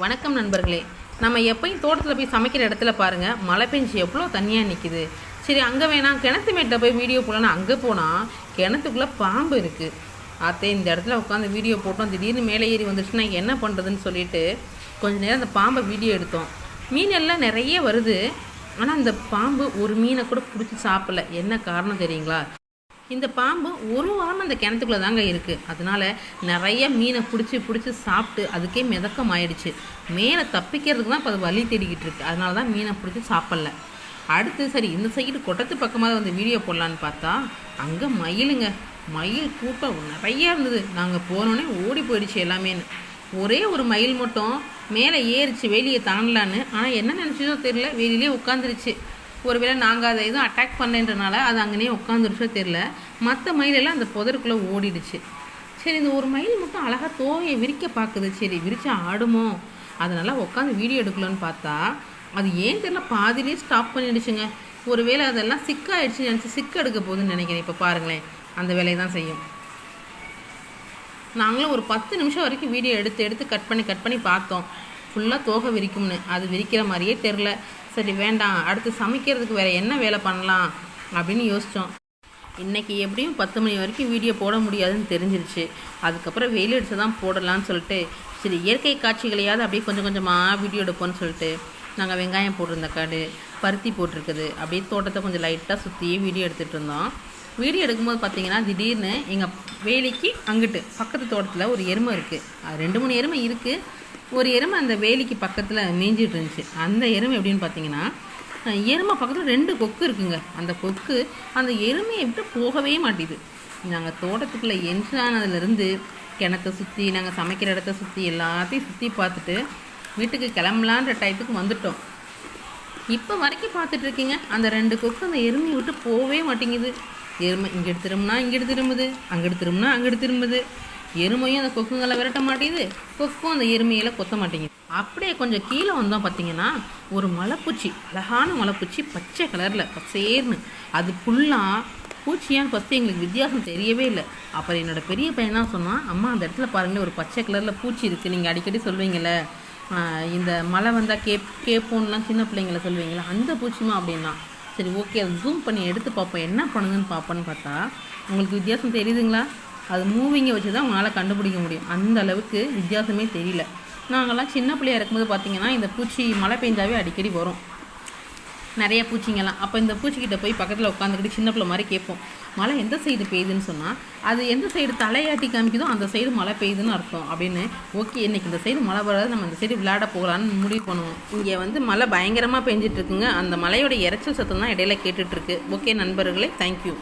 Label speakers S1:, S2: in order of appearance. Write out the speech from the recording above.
S1: வணக்கம் நண்பர்களே. நம்ம எப்பயும் தோட்டத்தில் போய் சமைக்கிற இடத்துல பாருங்கள் மழை பெஞ்சு எவ்வளோ தண்ணியாக நிற்கிது சரி அங்கே வேணாம் கிணத்து மேட்டில் போய் வீடியோ போடலான்னு அங்கே போனால் கிணத்துக்குள்ளே பாம்பு இருக்குது அத்தே இந்த இடத்துல உட்காந்து வீடியோ போட்டோம் திடீர்னு மேலே ஏறி வந்துச்சுன்னா என்ன பண்ணுறதுன்னு சொல்லிட்டு கொஞ்ச நேரம் அந்த பாம்பை வீடியோ எடுத்தோம். மீன் எல்லாம் நிறைய வருது. ஆனால் அந்த பாம்பு ஒரு மீனை கூட பிடிச்சி சாப்பிடல. என்ன காரணம் தெரியுங்களா? இந்த பாம்பு ஒரு வாரம் அந்த கிணத்துக்குள்ளே தாங்க இருக்குது அதனால நிறைய மீனை பிடிச்சி பிடிச்சி சாப்பிட்டு அதுக்கே மிதக்கம் ஆயிடுச்சு. மேலே தப்பிக்கிறதுக்கு தான் இப்போ அது வலி தேடிக்கிட்டு இருக்கு. அதனால தான் மீனை பிடிச்சி சாப்பிடல. அடுத்து சரி இந்த சைடு கொட்டத்து பக்கமாக வந்து வீடியோ போடலான்னு பார்த்தா அங்கே மயிலுங்க. மயில் கூட்டம் நிறைய இருந்தது. நாங்கள் போனோடனே ஓடி போயிடுச்சு எல்லாமேன்னு. ஒரே ஒரு மயில் மட்டும் மேலே ஏறிச்சு வேலியை தாண்டலான்னு. ஆனால் என்ன நினச்சதோ தெரியல. வெளியிலே உட்காந்துருச்சு ஒருவேளை நாங்கள் அதை எதுவும் அட்டாக் பண்ணேன்றனால அது அங்கேயே உட்காந்துருச்சோ தெரில மற்ற மயிலெல்லாம் அந்த புதருக்குள்ளே ஓடிடுச்சு. சரி இந்த ஒரு மயில் மட்டும் அழகாக தோகையை விரிக்க பார்க்குது சரி விரிச்சா ஆடுமோ? அதனால் உட்காந்து வீடியோ எடுக்கலான்னு பார்த்தா அது ஏன் தெரியல பாதிலே ஸ்டாப் பண்ணிடுச்சுங்க. ஒருவேளை அதெல்லாம் சிக்காயிடுச்சு நினச்சி சிக்க எடுக்க போகுதுன்னு நினைக்கிறேன். இப்போ பாருங்களேன் அந்த வேலையை தான் செய்யும். நாங்களும் ஒரு பத்து நிமிஷம் வரைக்கும் வீடியோ எடுத்து எடுத்து கட் பண்ணி கட் பண்ணி பார்த்தோம். ஃபுல்லாக தோகை விரிக்கும்னு. அது விரிக்கிற மாதிரியே தெரில. சரி வேண்டாம். அடுத்து சமைக்கிறதுக்கு வேறு என்ன வேலை பண்ணலாம் அப்படின்னு யோசித்தோம் இன்றைக்கி எப்படியும் பத்து மணி வரைக்கும் வீடியோ போட முடியாதுன்னு தெரிஞ்சிருச்சு. அதுக்கப்புறம் வெயில் அடித்து தான் போடலான்னு சொல்லிட்டு சரி இயற்கை காட்சிகளையாவது அப்படியே கொஞ்சம் கொஞ்சமாக வீடியோ எடுப்போம்னு சொல்லிட்டு நாங்கள் வெங்காயம் போட்டிருந்த காடு பருத்தி போட்டிருக்குது. அப்படியே தோட்டத்தை கொஞ்சம் லைட்டாக சுற்றியே வீடியோ எடுத்துகிட்டு இருந்தோம். வீடியோ எடுக்கும்போது பார்த்தீங்கன்னா திடீர்னு எங்கள் வேலிக்கு அங்கிட்டு பக்கத்து தோட்டத்தில் ஒரு எருமை இருக்குது ரெண்டு மூணு எருமை இருக்குது ஒரு எருமை அந்த வேலிக்கு பக்கத்தில் மேய்ஞ்சிட்டு இருந்துச்சு. அந்த எருமை எப்படின்னு பார்த்தீங்கன்னா எருமை பக்கத்தில் ரெண்டு கொக்கு இருக்குங்க. அந்த கொக்கு அந்த எருமையை விட்டு போகவே மாட்டேது நாங்கள் தோட்டத்துக்குள்ளே என்ட்ரானதுலேருந்து கிணத்தை சுற்றி நாங்கள் சமைக்கிற இடத்த சுற்றி எல்லாத்தையும் சுற்றி பார்த்துட்டு வீட்டுக்கு கிளம்பலான்ற டயத்துக்கு வந்துட்டோம். இப்போ வரைக்கும் பார்த்துட்டு இருக்கீங்க அந்த ரெண்டு கொக்கு அந்த எருமையை விட்டு போகவே மாட்டேங்குது. எருமை இங்கே திரும்பினா இங்கே திரும்புது அங்கிட்டு திரும்பினா அங்கிட்டு திரும்புது. எருமையும் அந்த கொக்குங்களை விரட்ட மாட்டேங்குது. கொக்கும் அந்த எருமையில கொத்த மாட்டேங்குது. அப்படியே கொஞ்சம் கீழே வந்தோம் பார்த்தீங்கன்னா ஒரு மலைப்பூச்சி அழகான மலைப்பூச்சி பச்சை கலரில் பசேர்னு. அது ஃபுல்லாக பூச்சியான்னு ஃபஸ்ட்டு எங்களுக்கு வித்தியாசம் தெரியவே இல்லை. அப்புறம் என்னோட பெரிய பையன் தான் சொன்னான்? அம்மா அந்த இடத்துல பாருங்களேன் ஒரு பச்சை கலரில் பூச்சி இருக்குது நீங்கள் அடிக்கடி சொல்வீங்கள்ல இந்த மழை வந்தால் கேப் கேப்போன்லாம் சின்ன பிள்ளைங்கள சொல்லுவீங்களா அந்த பூச்சிமா அப்படின்னா சரி ஓகே அதை ஜூம் பண்ணி எடுத்து பார்ப்போம். என்ன பண்ணுதுன்னு பார்ப்போன்னு பார்த்தா உங்களுக்கு வித்தியாசம் தெரியுதுங்களா? அது மூவிங்கை வச்சு தான் உங்களால் கண்டுபிடிக்க முடியும். அந்த அளவுக்கு வித்தியாசமே தெரியல. நாங்கள்லாம் சின்ன பிள்ளையா இருக்கும்போது பார்த்தீங்கன்னா இந்த பூச்சி மழை பெஞ்சாவே அடிக்கடி வரும். நிறைய பூச்சிங்கெல்லாம். அப்போ இந்த பூச்சிக்கிட்ட போய் பக்கத்தில் உட்காந்துக்கிட்டு சின்ன பிள்ளை மாதிரி கேட்போம். மழை எந்த சைடு பெய்யுதுன்னு சொன்னால் அது எந்த சைடு தலையாட்டி காமிக்குதோ அந்த சைடு மழை பெய்யுதுன்னு அர்த்தம். அப்படின்னு ஓகே இன்னைக்கு இந்த சைடு மழை வராது நம்ம இந்த சைடு விளையாட போகலான்னு முடிவு பண்ணுவோம். இங்கே வந்து மழை பயங்கரமாக பெஞ்சிட்ருக்குங்க அந்த மலையோட இறைச்சல் சத்தம் தான் இடையில கேட்டுட்ருக்கு ஓகே நண்பர்களே தேங்க்யூ